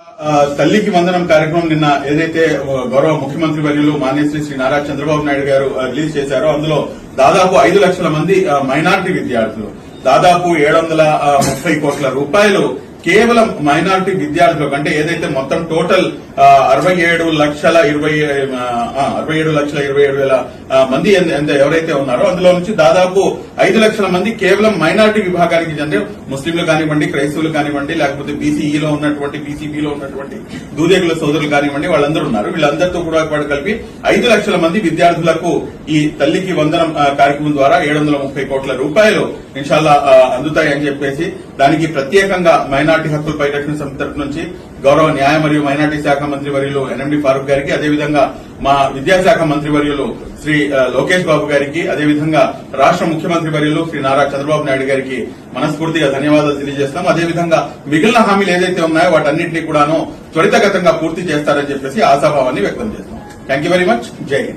ఆ, తల్లికి వందనం కార్యక్రమం నిన్న ఏదైతే గౌరవ ముఖ్యమంత్రి వర్యులు మాన్యశ్రీ శ్రీ నారా చంద్రబాబు నాయుడు గారు రిలీజ్ చేశారో అందులో దాదాపు ఐదు లక్షల మంది మైనార్టీ విద్యార్థులు దాదాపు ఏడు వందల ముప్పై కోట్ల రూపాయలు కేవలం మైనారిటీ విద్యార్థులకు అంటే ఏదైతే మొత్తం టోటల్ అరవై ఏడు లక్షల ఇరవై అరవై ఏడు లక్షల ఇరవై ఏడు వేల మంది ఎంత- ఎవరైతే ఉన్నారో అందులో నుంచి దాదాపు ఐదు లక్షల మంది కేవలం మైనారిటీ విభాగానికి చెందిన ముస్లింలు కానివ్వండి క్రైస్తవులు కానివ్వండి లేకపోతే బీసీఈలో ఉన్నటువంటి బీసీబీలో ఉన్నటువంటి దూదేగుల సోదరులు కానివ్వండి వాళ్ళందరూ ఉన్నారు. వీళ్ళందరితో కూడా పాటు కలిపి ఐదు లక్షల మంది విద్యార్థులకు ఈ తల్లికి వందనం కార్యక్రమం ద్వారా ఏడు వందల ముప్పై కోట్ల రూపాయలు ఇన్షాల్లా అందుతాయని చెప్పేసి దానికి ప్రత్యేకంగా మైనార్టీ హక్కుల పరిరక్షణ సమితి తరపు నుంచి గౌరవ న్యాయ మరియు మైనార్టీ శాఖ మంత్రి వర్యులు ఎన్ఎండి ఫారూక్ గారికి అదేవిధంగా మా విద్యాశాఖ మంత్రి వర్యులు శ్రీ లోకేష్ బాబు గారికి అదేవిధంగా రాష్ట్ర ముఖ్యమంత్రి వర్యులు శ్రీ నారా చంద్రబాబు నాయుడు గారికి మనస్ఫూర్తిగా ధన్యవాదాలు తెలియజేస్తాం. అదేవిధంగా మిగిలిన హామీలు ఏదైతే ఉన్నాయో వాటన్నింటినీ కూడాను త్వరితగతంగా పూర్తి చేస్తారని చెప్పేసి ఆశాభావాన్ని వ్యక్తం చేస్తాం. థ్యాంక్ యూ వెరీ మచ్ జై హింద్